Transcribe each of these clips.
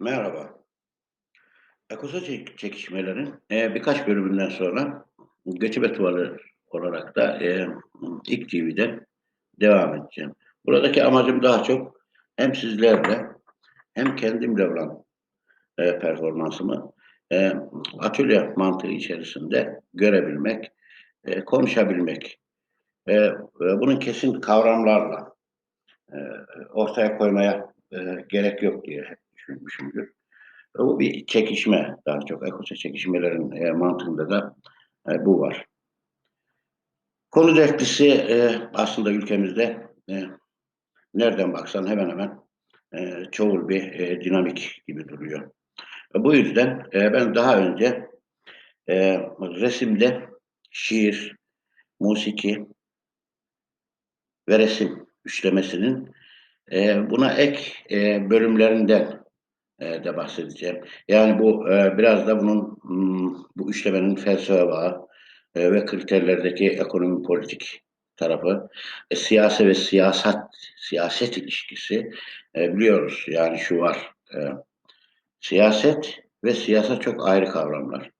Merhaba. Ekosa çek- çekişmelerin e, birkaç bölümünden sonra Göçebe Tuvalı olarak da e, ilk TV'de devam edeceğim. Buradaki amacım daha çok hem sizlerle hem kendimle olan e, performansımı e, atölye mantığı içerisinde görebilmek, e, konuşabilmek. E, e, bunun kesin kavramlarla e, ortaya koymaya e, gerek yok diye hep düşünmüşümdür. Bu bir çekişme daha çok. Ekose çekişmelerin e, mantığında da e, bu var. Konu dertlisi e, aslında ülkemizde e, nereden baksan hemen hemen e, çoğul bir e, dinamik gibi duruyor. E, bu yüzden e, ben daha önce e, resimde şiir, musiki ve resim üçlemesinin e, buna ek e, bölümlerinden e, de bahsedeceğim. Yani bu e, biraz da bunun hmm, bu üçlemenin felsefe bağı e, ve kriterlerdeki ekonomi politik tarafı, e, siyasi ve siyaset siyaset ilişkisi e, biliyoruz. Yani şu var. E, siyaset ve siyasa çok ayrı kavramlar.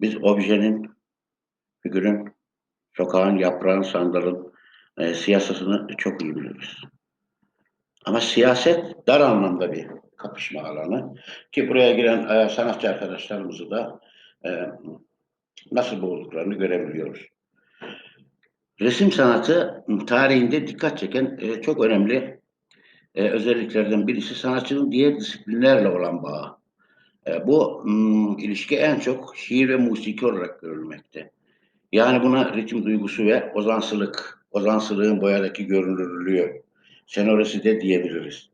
Biz objenin, figürün, sokağın, yaprağın, sandalın e, siyasasını çok iyi biliriz. Ama siyaset dar anlamda bir kapışma alanı ki buraya giren e, sanatçı arkadaşlarımızı da e, nasıl bulduklarını görebiliyoruz. Resim sanatı tarihinde dikkat çeken e, çok önemli e, özelliklerden birisi sanatçının diğer disiplinlerle olan bağı. E, bu m, ilişki en çok şiir ve musiki olarak görülmekte. Yani buna ritim duygusu ve ozansılık, ozansılığın boyadaki görünürlüğü, senorisi de diyebiliriz.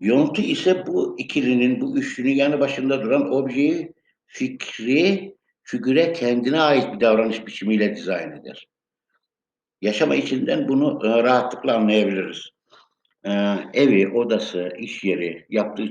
Yontu ise bu ikilinin, bu üçlünün yanı başında duran objeyi, fikri, figüre kendine ait bir davranış biçimiyle dizayn eder. Yaşama içinden bunu e, rahatlıkla anlayabiliriz. E, evi, odası, iş yeri, yaptığı